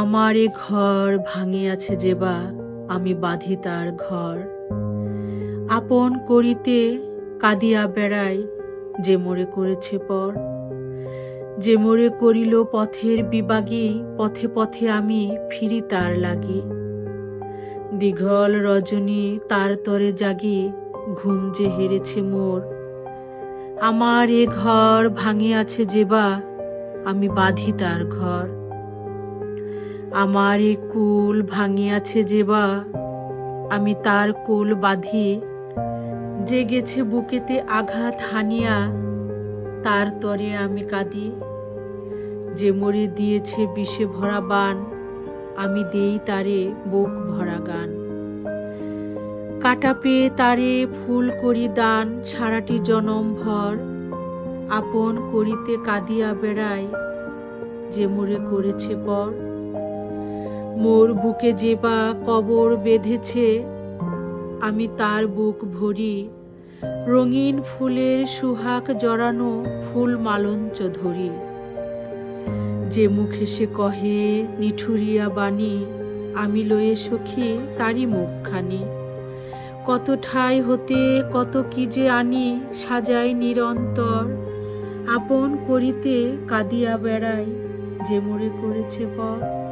আমার এ ঘর ভাঙে আছে যেবা আমি বাঁধি তার ঘর। আপন করিতে কাঁদিয়া বেড়াই যে মোরে করেছে পর। যে মোরে করিল পথের বিবাগী, পথে পথে আমি ফিরি তার লাগি। দীঘল রজনী তার তরে জাগি, ঘুম যে হেরেছে মোর। আমার এ ঘর ভাঙে আছে যেবা আমি বাঁধি তার ঘর। আমার এ কুল ভাঙিয়াছে যেবা আমি তার কুল বাঁধি, যে গেছে বুকেতে আঘাত হানিয়া, তার তরে আমি কাঁদি। যে মরে দিয়েছে বিষে ভরা বান, আমি দেই তারে বুক ভরা গান। কাটা পেয়ে তারে ফুল করি দান, সারাটি জনম ভর, আপন করিতে কাঁদিয়া বেড়াই, যে মরে করেছে পর। মোর বুকে যে বা কবর বেঁধেছে, আমি তার বুক ভরি। রঙিন ফুলের সুহাগ জড়ানো ফুল মালঞ্চ ধরি। যে মুখে সে কহে, নিঠুরিয়া বাণী, আমি লয়ে সখী, তারই মুখখানি। কত ঠাই হতে কত কি যে আনি, সাজাই নিরন্তর। আপন করিতে কাঁদিয়া বেড়াই, যে মোরে করেছে পর।